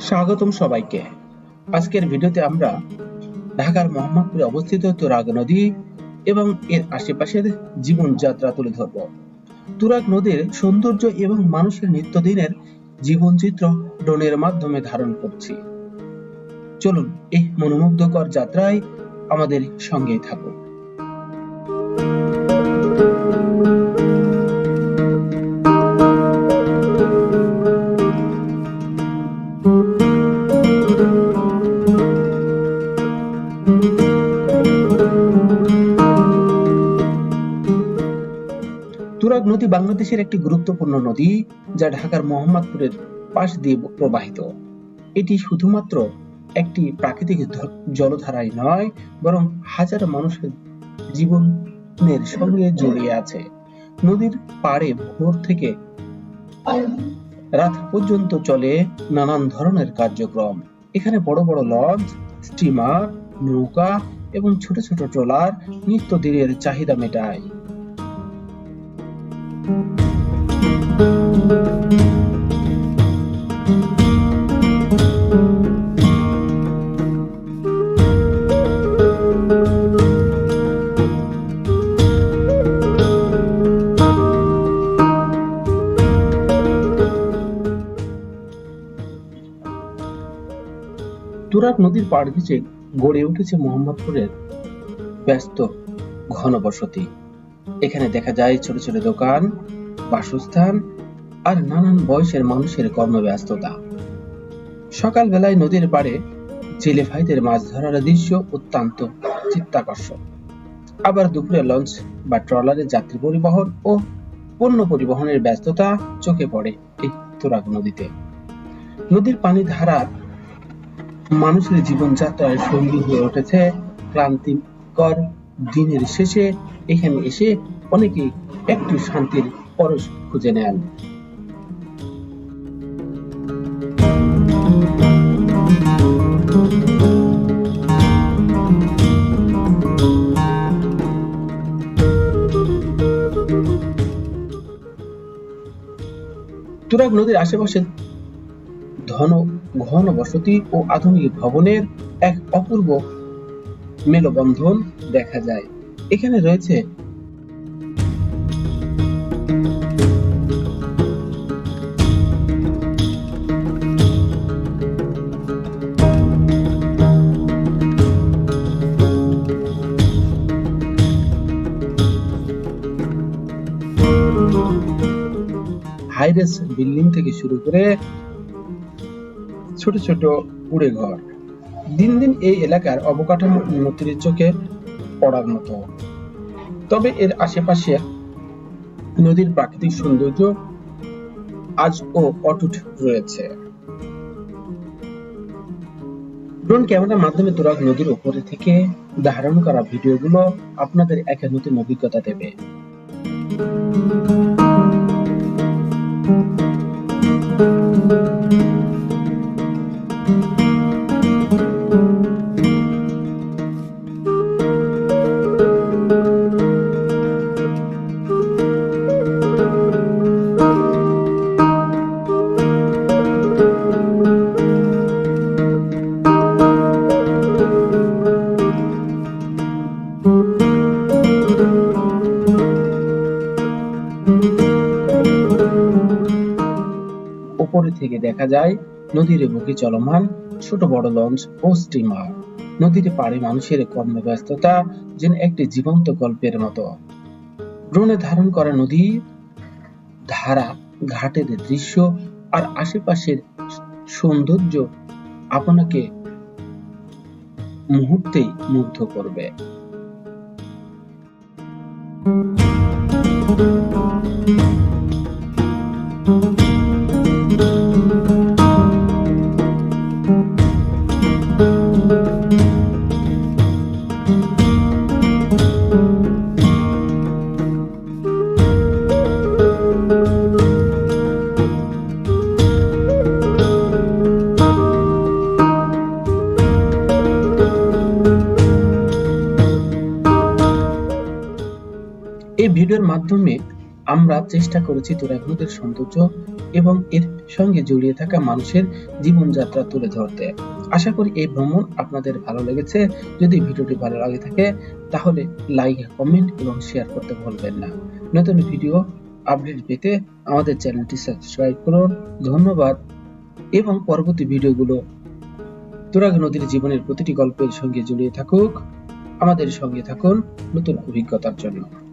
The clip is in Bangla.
স্বাগতম সবাইকে। আজকের ভিডিওতে আমরা ঢাকার মোহাম্মদপুরে অবস্থিত তুরাগ নদী এবং এর আশেপাশের জীবনযাত্রা তুলে ধরব। তুরাগ নদীর সৌন্দর্য এবং মানুষের নিত্যদিনের জীবনচিত্র ড্রোনের মাধ্যমে ধারণ করছি। চলুন এই মনোমুগ্ধকর যাত্রায় আমাদের সঙ্গেই থাকুন। তুরাগ নদী বাংলাদেশের একটি গুরুত্বপূর্ণ নদী, যা ঢাকার মোহাম্মদপুরের পাশ দিয়ে প্রবাহিত। এটি শুধুমাত্র একটি প্রাকৃতিক জলধারাই নয়, বরং হাজার মানুষের জীবনের সঙ্গে জড়িয়ে আছে। নদীর পাড়ে ভোর থেকে রাত পর্যন্ত চলে নানান ধরনের কার্যক্রম। এখানে বড় বড় লঞ্চ স্টিমার, নৌকা এবং ছোট ছোট ট্রলার নিত্যদিনের চাহিদা মেটায়। তুরাগ নদীর পাড় ঘেঁষে গড়ে উঠেছে মোহাম্মদপুরের ব্যস্ত ঘনবসতি। এখানে দেখা যায় ছোট ছোট দোকান, বাসস্থান আর নানান বয়সের মানুষের কর্মব্যস্ততা। সকালবেলায় নদীর পাড়ে জেলে ভাইদের মাছ ধরার দৃশ্য অত্যন্ত চিত্তাকর্ষক। আবার দুপুরে লঞ্চ বা ট্রলারে যাত্রী পরিবহন ও পণ্য পরিবহনের ব্যস্ততা চোখে পড়ে এই তুরাগ নদীতে। নদীর পানি ধারা মানুষের জীবনযাত্রায় সঙ্গী হয়ে উঠেছে ক্লান্তিকর দিনের শেষে এখানে এসে অনেকে একটু শান্তির পরশ খুঁজে নেন। তুরাগ নদীর আশেপাশে ঘন ঘন বসতি ও আধুনিক ভবনের এক অপূর্ব মেলবন্ধন দেখা যায়। এখানে রয়েছে হাইরেস বিল্ডিং থেকে শুরু করে ছোট ছোট কুড়ে ঘর দিন দিন এই এলাকার অবকাঠামো উন্নতির চোখে পড়ার মতো। তবে এর আশেপাশে নদীর প্রাকৃতিক সৌন্দর্য আজও অটুট রয়েছে। ড্রোন ক্যামেরার মাধ্যমে তুরাগ নদীর উপরে থেকে ধারণ করা ভিডিওগুলো আপনাদের এক নতুন অভিজ্ঞতা দেবে। থেকে দেখা যায়, নদীর বুকে চলমান ছোট বড় লঞ্চ ও স্টিমার নদীর পাড়ে মানুষের কর্মব্যস্ততা যেন একটি জীবন্ত গল্পের মতো। ড্রোনে ধারণ করা নদী, ধারা, ঘাটের দৃশ্য আর আশেপাশের সৌন্দর্য আপনাকে মুহূর্তেই মুগ্ধ করবে। এই ভিডিওর মাধ্যমে আমরা চেষ্টা করেছি তুরাগ নদীর সৌন্দর্য এবং এর সঙ্গে জড়িয়ে থাকা মানুষের জীবনযাত্রা তুলে ধরতে। আশা করি এই ভ্রমণ আপনাদের ভালো লেগেছে। যদি ভিডিওটি ভালো লাগে থাকে, তাহলে লাইক কমেন্ট এবং শেয়ার করতে ভুলবেন না। নতুন ভিডিও আপডেট পেতে আমাদের চ্যানেলটি সাবস্ক্রাইব করুন। ধন্যবাদ। এবং পরবর্তী ভিডিওগুলো তুরাগ নদীর জীবনের প্রতিটি গল্পের সঙ্গে জড়িয়ে থাকুক। আমাদের সঙ্গে থাকুন নতুন অভিজ্ঞতার জন্য।